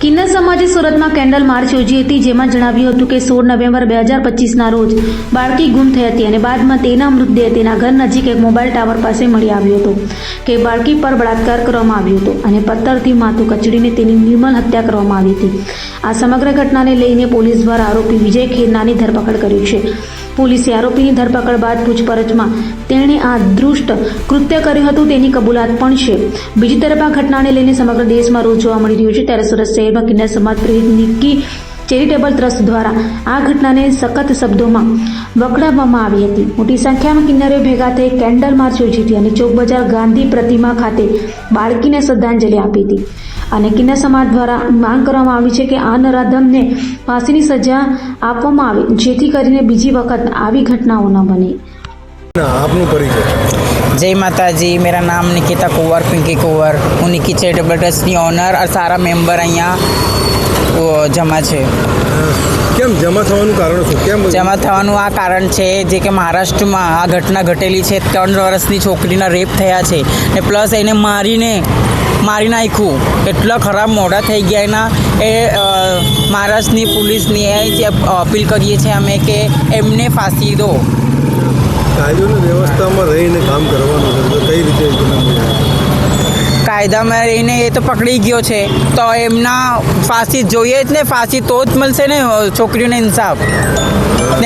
કિન્નર સમાજે સુરતમાં candle March યોજી હતી જેમાં જણાવ્યું હતું કે સોળ નવેમ્બર બે હજાર પચીસના રોજ બાળકી ગુમ થઈ હતી અને બાદમાં તેના મૃતદેહ તેના ઘર નજીક એક મોબાઈલ ટાવર પાસે મળી આવ્યો હતો કે બાળકી પર બળાત્કાર કરવામાં આવ્યો હતો અને પથ્થરથી માથું કચડીને તેની નિર્મલ હત્યા કરવામાં આવી હતી. આ સમગ્ર ઘટનાને લઈને પોલીસ દ્વારા આરોપી વિજય ખેરનાની ધરપકડ કરી છે. પોલીસે આરોપીની ધરપકડ બાદ પૂછપરછમાં તેણે આ દૃષ્ટ કૃત્ય કર્યું હતું, તેની કબૂલાત પણ છે. બીજી તરફ આ ઘટનાને લઈને સમગ્ર દેશમાં રોજ જોવા મળી રહ્યું છે. ત્યારે સુરત શહેરમાં કિન્નર સમાજ પ્રેરિત નિક્કી ચેરિટેબલ ટ્રસ્ટ દ્વારા આ ઘટનાને સખત શબ્દોમાં વખડાવવામાં આવી હતી. મોટી સંખ્યામાં કિન્નરે ભેગા થઈ કેન્ડલ માર્ચ યોજી હતી અને ચોક બજાર ગાંધી પ્રતિમા ખાતે બાળકીને શ્રદ્ધાંજલિ આપી હતી. અને કિન્નર સમાજ દ્વારા માંગ કરવામાં આવી છે કે આ નરાધમને ફાંસીની સજા આપવામાં આવે જેથી કરીને બીજી વખત આવી ઘટનાઓ ન બને. પરિચય. જય માતાજી મેરા નામ નિકિતા કુંવર પિંકી કુંવર. હું નિકી ચેરિટેબલ ટ્રસ્ટની ઓનર અને સારા મેમ્બર અહીંયા જમા છે. કેમ જમા થવાનું કારણ શું? કેમ જમા થવાનું આ કારણ છે જે કે મહારાષ્ટ્રમાં આ ઘટના ઘટેલી છે. ત્રણ વર્ષની છોકરીના રેપ થયા છે ને પ્લસ એને મારીને મારી નાખ્યું. એટલા ખરાબ મોઢા થઈ ગયા એના. એ મહારાષ્ટ્રની પોલીસની એ જે અપીલ કરીએ છીએ અમે કે એમને ફાંસી દો. કાયદોની વ્યવસ્થામાં રહીને કામ કરવાનું કઈ રીતે કાયદામાં રહીને એ તો પકડી ગયો છે. તો એમના ફાંસી જોઈએ જ ને, ફાંસી તો જ મળશે ને છોકરીઓને ઇન્સાફ.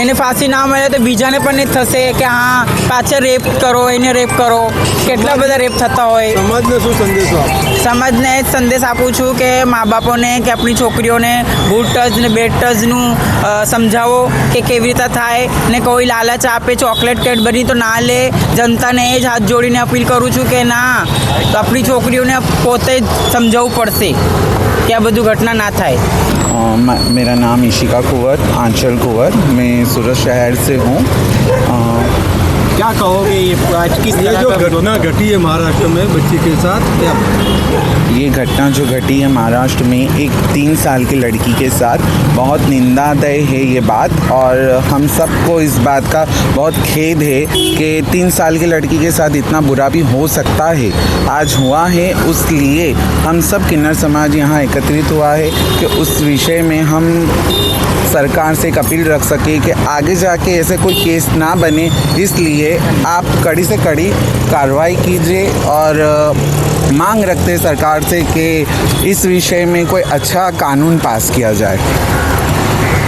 એને ફાંસી ના મળે તો બીજાને પણ એ થશે કે હા પાછા રેપ કરો, એને રેપ કરો. કેટલા બધા રેપ થતા હોય. સમાજને શું સંદેશો સમાજને જ સંદેશ આપું છું કે મા બાપોને કે આપણી છોકરીઓને ગુડ ટચ ને બેડ ટચનું અ, સમજાવો કે કેવી રીતે થાય ને કોઈ લાલચ આપે ચોકલેટ કેડબરી તો ના લે જનતાને એ જ હાથ જોડીને અપીલ કરું છું કે ના તો આપણી છોકરીઓને પોતે જ સમજાવવું પડશે કે આ બધું ઘટના ના થાય अ, मैं- मेरा नाम ईशिका कुंवर आंचल कुंवर मैं सूरत शहर से हूँ अ, क्या कहोगे ये आज किस ये जो घटना घटी है महाराष्ट्र में बच्ची के साथ क्या? ये घटना जो घटी है महाराष्ट्र में एक तीन साल की लड़की के साथ बहुत निंदादय है ये बात और हम सबको इस बात का बहुत खेद है कि तीन साल की लड़की के साथ इतना बुरा भी हो सकता है। आज हुआ है उस लिए हम सब किन्नर समाज यहाँ एकत्रित हुआ है कि उस विषय में हम सरकार से एक अपील रख सके कि आगे जाके ऐसे कोई केस ना बने, इसलिए आप कड़ी से कड़ी कार्रवाई कीजिए और मांग रखते सरकार से कि इस विषय में कोई अच्छा कानून पास किया जाए।